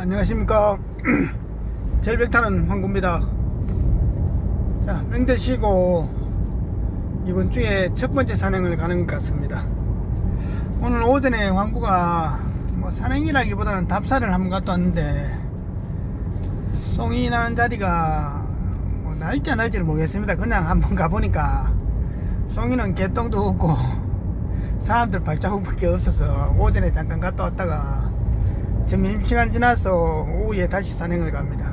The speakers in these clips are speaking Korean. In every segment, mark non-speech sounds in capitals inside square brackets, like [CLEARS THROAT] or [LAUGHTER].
안녕하십니까? [CLEARS THROAT] 절벽타는 황구입니다. 자 쉬고 이번 주에 첫 번째 산행을 가는 것 같습니다. 오늘 오전에 황구가 뭐 산행이라기보다는 답사를 한번 갔다 왔는데 송이 나는 자리가 뭐 날지 안 날지를 모르겠습니다. 그냥 한번 가보니까 송이는 개똥도 없고 사람들 발자국밖에 없어서 오전에 잠깐 갔다 왔다가 점심시간 지나서 오후에 다시 산행을 갑니다.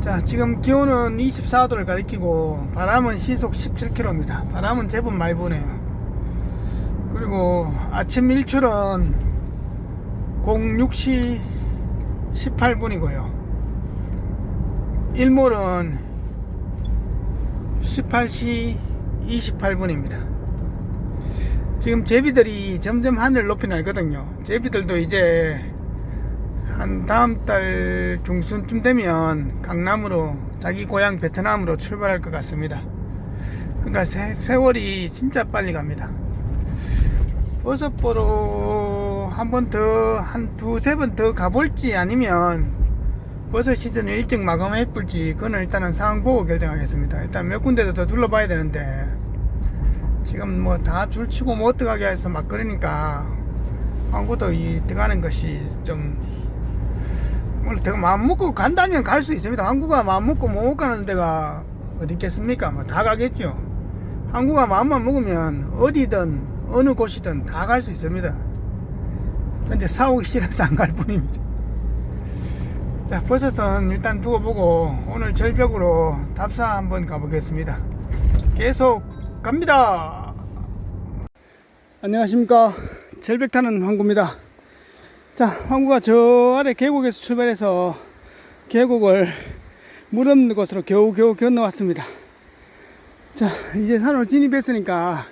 자, 지금 기온은 24도를 가리키고 바람은 시속 17km입니다. 바람은 제법 많이 부네요. 그리고 아침 일출은 06시 18분이고요. 일몰은 18시 28분입니다. 지금 제비들이 점점 하늘 높이 날거든요. 제비들도 이제 한 다음 달 중순쯤 되면 강남으로 자기 고향 베트남으로 출발할 것 같습니다. 그러니까 세, 세월이 진짜 빨리 갑니다. 버섯 보러 한 번 더, 한 두세 번 더 가볼지 아니면 버섯 시즌을 일찍 마감해 볼지 그거는 일단은 상황 보고 결정하겠습니다. 일단 몇 군데도 더 둘러봐야 되는데 지금 뭐 다 줄치고 뭐 어떡하게 해서 막 그러니까 광고도 이 들어가는 것이 좀 오늘 더 마음 먹고 간다면 갈 수 있습니다. 한국가 마음 먹고 못 가는 데가 어디 있겠습니까? 뭐 다 가겠죠. 한국가 마음만 먹으면 어디든 어느 곳이든 다 갈 수 있습니다. 근데 사오기 싫어서 안 갈 뿐입니다. 자, 버섯은 일단 두고 보고 오늘 절벽으로 답사 한번 가보겠습니다. 계속 갑니다. 안녕하십니까. 절벽 타는 황구입니다. 자, 황구가 저 아래 계곡에서 출발해서 계곡을 물 없는 곳으로 겨우겨우 건너왔습니다. 자, 이제 산으로 진입했으니까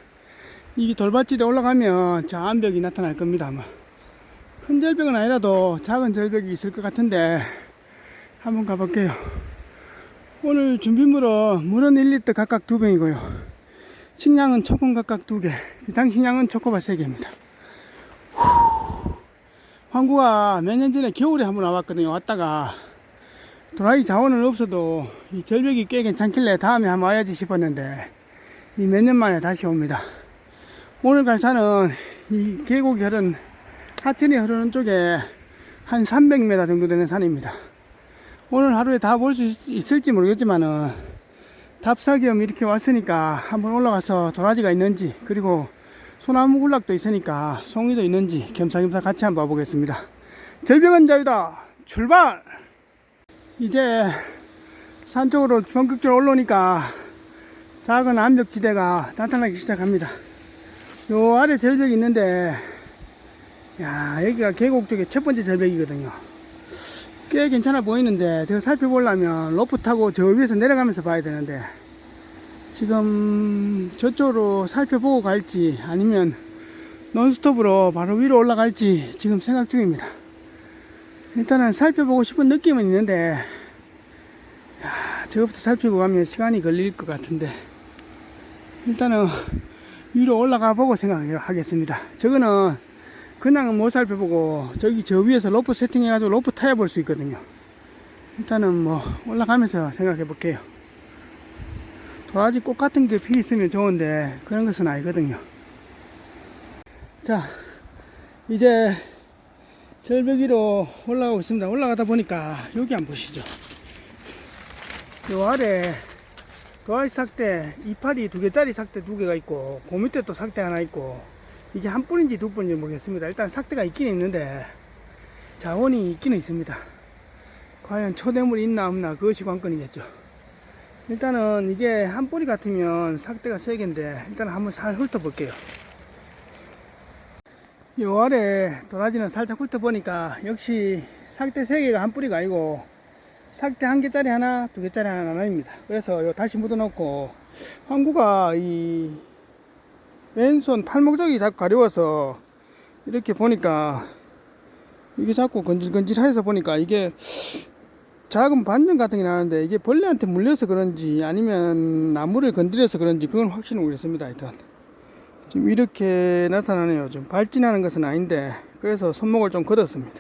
이 돌밭질에 올라가면 저 암벽이 나타날 겁니다. 아마. 큰 절벽은 아니라도 작은 절벽이 있을 것 같은데 한번 가볼게요. 오늘 준비물은 물은 1리터 각각 두 병이고요. 식량은 초콘 각각 두 개, 비상식량은 초코바 세 개입니다. 황구가 몇 년 전에 겨울에 한번 와봤거든요. 왔다가 도라이 자원은 없어도 이 절벽이 꽤 괜찮길래 다음에 한번 와야지 싶었는데 이 몇 년 만에 다시 옵니다. 오늘 갈 산은 이 계곡이 흐른 하천이 흐르는 쪽에 한 300m 정도 되는 산입니다. 오늘 하루에 다 볼 수 있을지 모르겠지만은 답사 겸 이렇게 왔으니까 한번 올라가서 도라지가 있는지 그리고 소나무 군락도 있으니까 송이도 있는지 겸사겸사 같이 한번 봐보겠습니다. 절벽은 자유다 출발! 이제 산 쪽으로 본격적으로 올라오니까 작은 암벽지대가 나타나기 시작합니다. 요 아래 절벽이 있는데 야 여기가 계곡 쪽에 첫 번째 절벽이거든요. 꽤 괜찮아 보이는데 제가 살펴보려면 로프 타고 저 위에서 내려가면서 봐야 되는데 지금 저쪽으로 살펴보고 갈지 아니면 논스톱으로 바로 위로 올라갈지 지금 생각 중입니다. 일단은 살펴보고 싶은 느낌은 있는데 야, 저것부터 살피고 가면 시간이 걸릴 것 같은데 일단은 위로 올라가 보고 생각하겠습니다. 저거는 그냥 못 살펴보고 저기 저 위에서 로프 세팅해 가지고 로프 타야 볼 수 있거든요. 일단은 뭐 올라가면서 생각해 볼게요. 도라지 꽃 같은 게피 있으면 좋은데 그런 것은 아니거든요. 자, 이제 절벽 위로 올라가고 있습니다. 올라가다 보니까 여기 한번 보시죠. 요 아래 도라지 삭대 이파리 두 개짜리 삭대 두 개가 있고 그 밑에 또 삭대 하나 있고 이게 한 뿌인지 두 뿌인지 모르겠습니다. 일단 삭대가 있긴 있는데 자원이 있기는 있습니다. 과연 초대물이 있나 없나 그것이 관건이겠죠. 일단은 이게 한 뿌리 같으면 삭대가 세 개인데 일단 한번 살 훑어볼게요. 요 아래 도라지는 살짝 훑어보니까 역시 삭대 세 개가 한 뿌리가 아니고 삭대 한 개짜리 하나, 두 개짜리 하나 나눠입니다. 그래서 요 다시 묻어놓고 황구가 이 왼손 팔목 쪽이 자꾸 가려워서 이렇게 보니까 이게 자꾸 건질건질해서 보니까 이게 작은 반점 같은 게 나는데 이게 벌레한테 물려서 그런지 아니면 나무를 건드려서 그런지 그건 확실히 모르겠습니다. 하여튼 지금 이렇게 나타나네요. 좀 발진하는 것은 아닌데 그래서 손목을 좀 걷었습니다.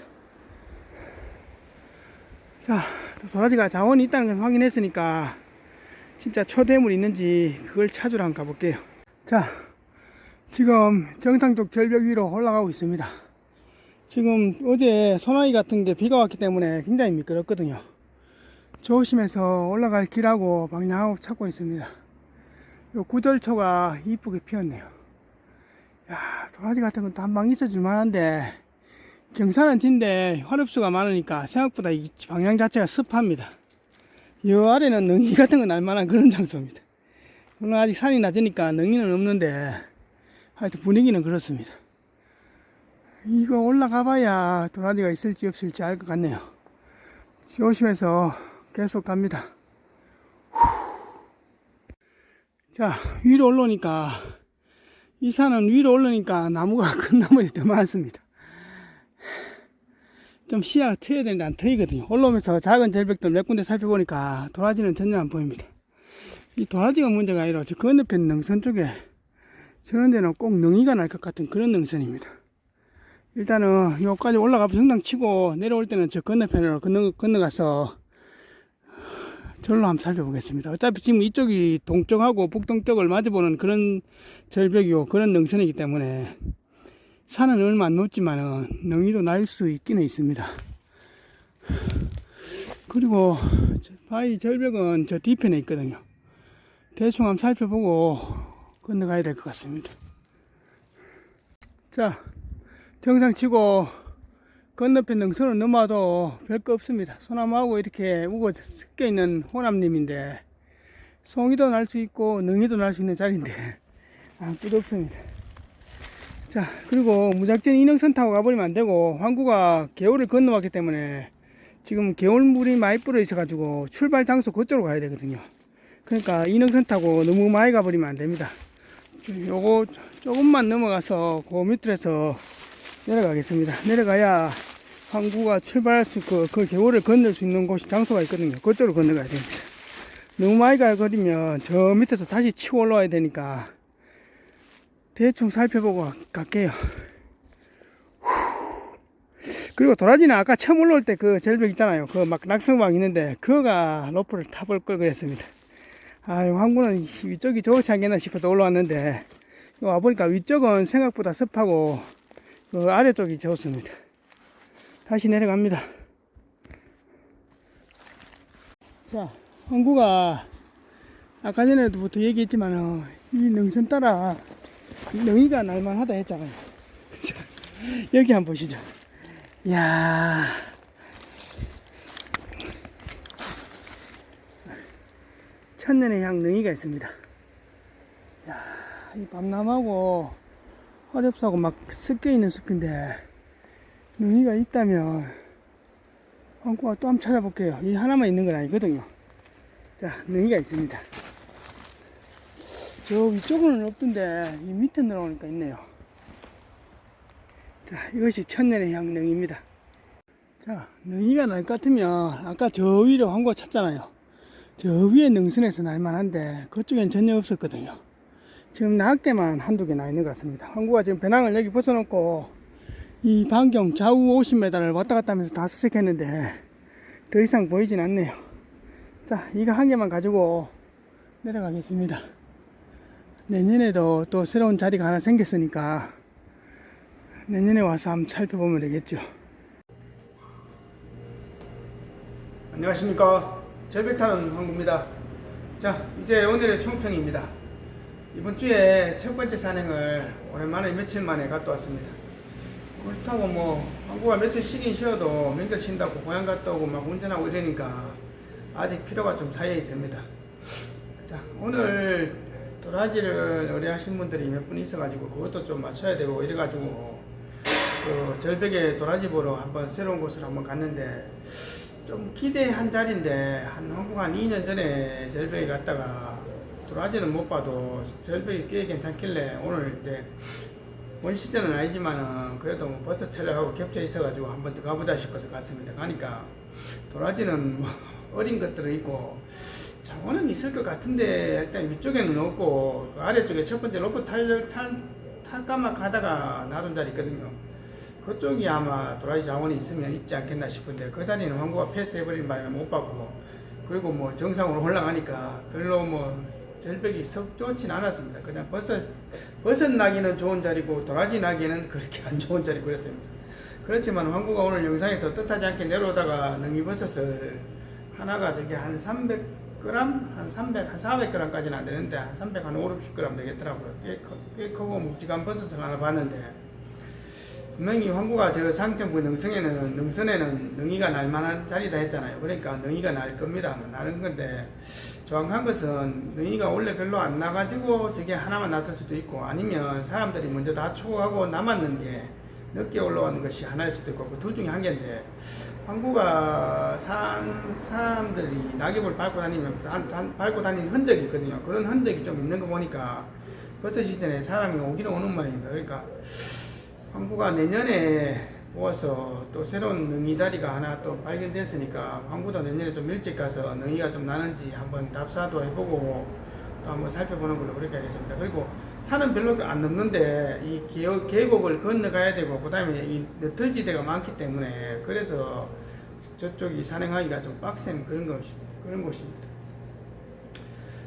자, 도라지가 자원이 있다는 걸 확인했으니까 진짜 초대물이 있는지 그걸 찾으러 한번 가볼게요. 자, 지금 정상적 절벽 위로 올라가고 있습니다. 지금 어제 소나기 같은 게 비가 왔기 때문에 굉장히 미끄럽거든요. 조심해서 올라갈 길하고 방향하고 찾고 있습니다. 요 구절초가 이쁘게 피었네요. 야, 도라지 같은 것도 한 방 있어줄 만한데, 경사는 진데 화릅수가 많으니까 생각보다 이 방향 자체가 습합니다. 요 아래는 능이 같은 건 알만한 그런 장소입니다. 물론 아직 산이 낮으니까 능이는 없는데, 하여튼 분위기는 그렇습니다. 이거 올라가 봐야 도라지가 있을지 없을지 알 것 같네요. 조심해서 계속 갑니다. 자, 위로 올라오니까, 이 산은 위로 올라오니까 나무가 [LAUGHS] 큰 나무들이 더 많습니다. 좀 시야가 트여야 되는데 안 트이거든요. 올라오면서 작은 절벽들 몇 군데 살펴보니까 도라지는 전혀 안 보입니다. 이 도라지가 문제가 아니라 저 건너편 능선 쪽에 저런 데는 꼭 능이가 날 것 같은 그런 능선입니다. 일단은 여기까지 올라가서 형당 치고 내려올 때는 저 건너편으로 건너, 건너가서 절로 한번 살펴보겠습니다. 어차피 지금 이쪽이 동쪽하고 북동쪽을 마주보는 그런 절벽이고 그런 능선이기 때문에 산은 얼마 안 높지만은 능이도 날 수 있기는 있습니다. 그리고 저 바위 절벽은 저 뒤편에 있거든요. 대충 한번 살펴보고 건너가야 될 것 같습니다. 자, 정상 치고 건너편 능선을 넘어도 별거 없습니다. 소나무하고 이렇게 우거 섞여 있는 호남님인데 송이도 날 수 있고 능이도 날 수 있는 자리인데 [LAUGHS] 아무것도 없습니다. 자 그리고 무작정 인형선 타고 가버리면 안 되고 항구가 개울을 건너왔기 때문에 지금 개울물이 많이 불어 있어 가지고 출발 장소 그쪽으로 가야 되거든요. 그러니까 인형선 타고 너무 많이 가버리면 안 됩니다. 요거 조금만 넘어가서 그 밑에서 내려가겠습니다. 내려가야 항구가 출발할 수, 그, 그 개울을 건널 수 있는 곳이 장소가 있거든요. 그쪽으로 건너가야 됩니다. 너무 많이 가거리면 저 밑에서 다시 치고 올라와야 되니까 대충 살펴보고 갈게요. 그리고 도라지는 아까 처음 올라올 때 그 절벽 있잖아요. 그 막 낙성방 있는데 그거가 로프를 타볼 걸 그랬습니다. 아유, 항구는 위쪽이 좋지 않겠나 싶어서 올라왔는데 와보니까 위쪽은 생각보다 습하고 그 아래쪽이 좋습니다. 다시 내려갑니다. 자, 항구가 아까 전에도부터 얘기했지만 이 능선 따라 능이가 날만하다 했잖아요. [LAUGHS] 자, 여기 한번 보시죠. 이야. 천년의 향 능이가 있습니다. 이야, 이 밤나무하고 화렵사고 막 섞여 있는 숲인데 능이가 있다면 한국가 또 한번 찾아볼게요. 이 하나만 있는 건 아니거든요. 자, 능이가 있습니다. 저 위쪽으로는 없던데 이 밑에 내려오니까 있네요. 자, 이것이 천년의 향 능입니다. 자, 능이가 날 것 같으면 아까 저 위로 한거 찾잖아요. 저 위에 능선에서 날만한데 그쪽엔 전혀 없었거든요. 지금 낮게만 한두 개나 있는 것 같습니다. 항구가 지금 배낭을 여기 벗어놓고 이 반경 좌우 50m를 왔다 갔다 하면서 다 수색했는데 더 이상 보이진 않네요. 자, 이거 한 개만 가지고 내려가겠습니다. 내년에도 또 새로운 자리가 하나 생겼으니까 내년에 와서 한번 살펴보면 되겠죠. 안녕하십니까. 절벽 타는 항구입니다. 자, 이제 오늘의 총평입니다. 이번 주에 첫 번째 산행을 오랜만에 며칠 만에 갔다 왔습니다. 그렇다고 뭐 한국가 며칠 쉬긴 쉬어도 명절 쉰다고 고향 갔다 오고 막 운전하고 이러니까 아직 피로가 좀 차여 있습니다. 자 오늘 도라지를 의뢰하신 분들이 몇 분 있어가지고 그것도 좀 맞춰야 되고 이래가지고 그 절벽에 도라지 보러 한번 새로운 곳을 한번 갔는데 좀 기대한 자리인데 한 한국 한 2년 전에 절벽에 갔다가 도라지는 못 봐도 절벽이 꽤 괜찮길래 오늘 이제 원 시즌은 아니지만은 그래도 뭐 버섯 촬영하고 겹쳐 있어가지고 한번 더 가보자 싶어서 갔습니다. 가니까 도라지는 뭐 [LAUGHS] 어린 것들은 있고 장어는 있을 것 같은데 일단 위쪽에는 없고 그 아래쪽에 첫 번째 로프 탈, 탈, 탈까막 가다가 놔둔 자리 있거든요. 그쪽이 아마 도라지 자원이 있으면 있지 않겠나 싶은데 그 자리는 황구가 패스해버린 바람에 못 받고 그리고 뭐 정상으로 올라가니까 별로 뭐 절벽이 썩 좋진 않았습니다. 그냥 버섯 버섯 나기는 좋은 자리고 도라지 나기는 그렇게 안 좋은 자리 그랬습니다. 그렇지만 황구가 오늘 영상에서 뜻하지 않게 내려오다가 능이버섯을 하나가 저기 한 300g 한 300, 한 400g까지는 안 되는데 한 300, 한 5, 60g 되겠더라고요. 꽤, 커, 꽤 크고 묵직한 버섯을 하나 봤는데 분명히 황구가 저 상점부 능성에는 능선에는 능이가 날 만한 자리다 했잖아요. 그러니까 능이가 날 겁니다. 뭐 나는 건데 정확한 것은 능이가 원래 별로 안 나가지고 저게 하나만 났을 수도 있고 아니면 사람들이 먼저 다 초하고 남았는 게 늦게 올라오는 것이 하나일 수도 있고 그 둘 중에 한 개인데 황구가 산 사람들이 낙엽을 밟고 다니면 밟고 다니는 흔적이 있거든요. 그런 흔적이 좀 있는 거 보니까 버섯 시즌에 사람이 오기는 오는 모양입니다. 그러니까 황구가 내년에 모아서 또 새로운 능이 자리가 하나 또 발견됐으니까 황구도 내년에 좀 일찍 가서 능이가 좀 나는지 한번 답사도 해보고 또 한번 살펴보는 걸로 그렇게 하겠습니다. 그리고 산은 별로 안 넘는데 이 계곡, 계곡을 건너가야 되고 그 다음에 이 너털지대가 많기 때문에 그래서 저쪽이 산행하기가 좀 빡센 그런 것이 그런 곳입니다.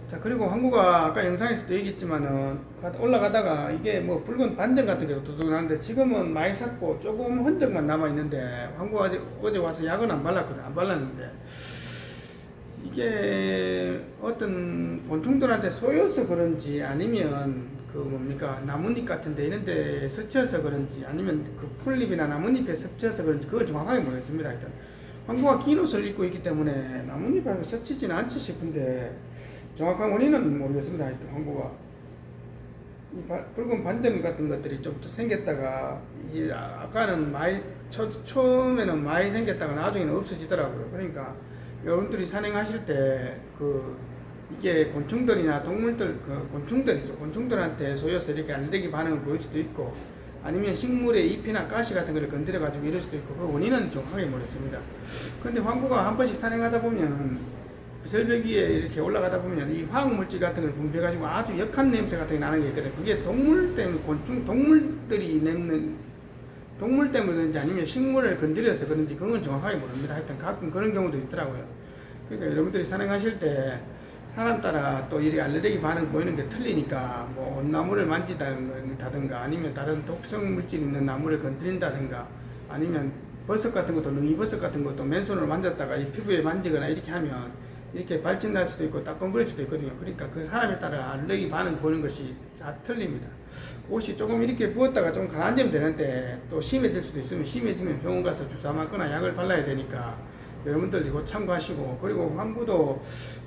자 그리고 항구가 아까 영상에서도 얘기했지만은 가- 올라가다가 이게 뭐 붉은 반점 같은 게 두둑 나는데 지금은 많이 샀고 조금 흔적만 남아 있는데 항구가 어제, 와서 약은 안 발랐거든 안 발랐는데. 이게 어떤 곤충들한테 쏘여서 그런지 아니면 그 뭡니까 나뭇잎 같은데 이런데 스쳐서 그런지 아니면 그 풀잎이나 나뭇잎에 스쳐서 그런지 그걸 정확하게 모르겠습니다 하여튼. 황구가 긴 옷을 입고 있기 때문에 나뭇잎하고 스치지는 않지 싶은데 정확한 원인은 모르겠습니다. 하여튼 황구가 이 바- 붉은 반점 같은 것들이 좀 생겼다가 이 아- 아까는 많이 초, 처음에는 많이 생겼다가 나중에는 없어지더라고요. 그러니까 여러분들이 산행하실 때 그 이게 곤충들이나 동물들 그 곤충들이죠. 곤충들한테 쏘여서 이렇게 알레르기 반응을 보일 수도 있고 아니면 식물의 잎이나 가시 같은 걸 건드려 가지고 이럴 수도 있고 그 원인은 정확하게 모르겠습니다. 그런데 황구가 한 번씩 산행하다 보면 절벽 위에 이렇게 올라가다 보면 이 화학물질 같은 걸 분비해가지고 아주 역한 냄새 같은 게 나는 게 있거든. 그게 동물 때문에 곤충, 동물들이 내는 동물 때문에 그런지 아니면 식물을 건드려서 그런지 그건 정확하게 모릅니다. 하여튼 가끔 그런 경우도 있더라고요. 그러니까 여러분들이 산행하실 때 사람 따라 또 이리 알레르기 반응 보이는 게 틀리니까 뭐 온나무를 만지다든가 아니면 다른 독성 물질 있는 나무를 건드린다든가 아니면 버섯 같은 것도 능이버섯 같은 것도 맨손으로 만졌다가 이 피부에 만지거나 이렇게 하면 이렇게 발진 날 수도 있고 따끔거릴 수도 있거든요. 그러니까 그 사람에 따라 알레르기 반응 보이는 것이 다 틀립니다. 옷이 조금 이렇게 부었다가 좀 가라앉으면 되는데 또 심해질 수도 있으면 심해지면 병원 가서 주사 맞거나 약을 발라야 되니까 여러분들 이거 참고하시고 그리고 환구도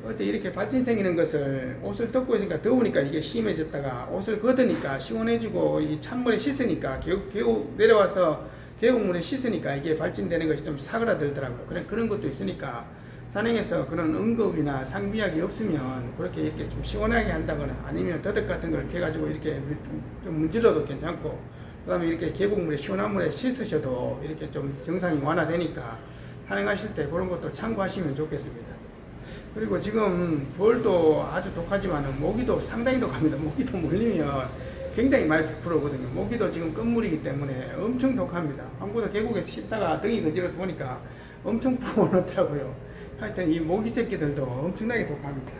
어째 이렇게 발진 생기는 것을 옷을 덮고 있으니까 더우니까 이게 심해졌다가 옷을 걷으니까 시원해지고 이 찬물에 씻으니까 계곡, 계곡 내려와서 계곡물에 씻으니까 이게 발진되는 것이 좀 사그라들더라고요. 그런 그런 것도 있으니까 산행에서 그런 응급이나 상비약이 없으면 그렇게 이렇게 좀 시원하게 한다거나 아니면 더덕 같은 걸 캐가지고 이렇게 좀 문질러도 괜찮고 그 다음에 이렇게 계곡물에 시원한 물에 씻으셔도 이렇게 좀 증상이 완화되니까 산행하실 때 그런 것도 참고하시면 좋겠습니다. 그리고 지금 벌도 아주 독하지만 모기도 상당히 독합니다. [LAUGHS] 모기도 물리면 굉장히 많이 부풀어거든요. 모기도 지금 끝물이기 때문에 엄청 독합니다. 한국도 계곡에서 씻다가 등이 건지러서 보니까 엄청 [LAUGHS] 부어놓더라고요. 하여튼 이 모기 새끼들도 엄청나게 독합니다.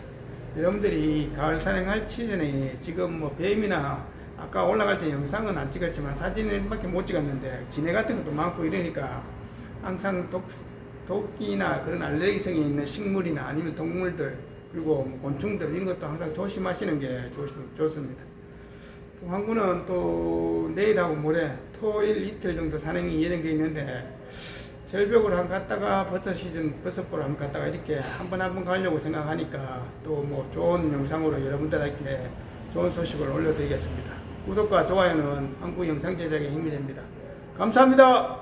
여러분들이 가을 산행할 시즌에 지금 뭐 뱀이나 아까 올라갈 때 영상은 안 찍었지만 사진밖에 못 찍었는데 진해 같은 것도 많고 이러니까 항상 독, 독이나 그런 알레르기성이 있는 식물이나 아니면 동물들 그리고 뭐 곤충들 이런 것도 항상 조심하시는 게 좋, 좋습니다. 또 항구는 또 내일하고 모레 토일 이틀 정도 산행이 예정되어 있는데 절벽으로 한 갔다가 버섯 시즌 버섯보러 한 갔다가 이렇게 한 번 한 번 가려고 생각하니까 또 뭐 좋은 영상으로 여러분들에게 좋은 소식을 올려드리겠습니다. 구독과 좋아요는 한국 영상 제작에 힘이 됩니다. 감사합니다.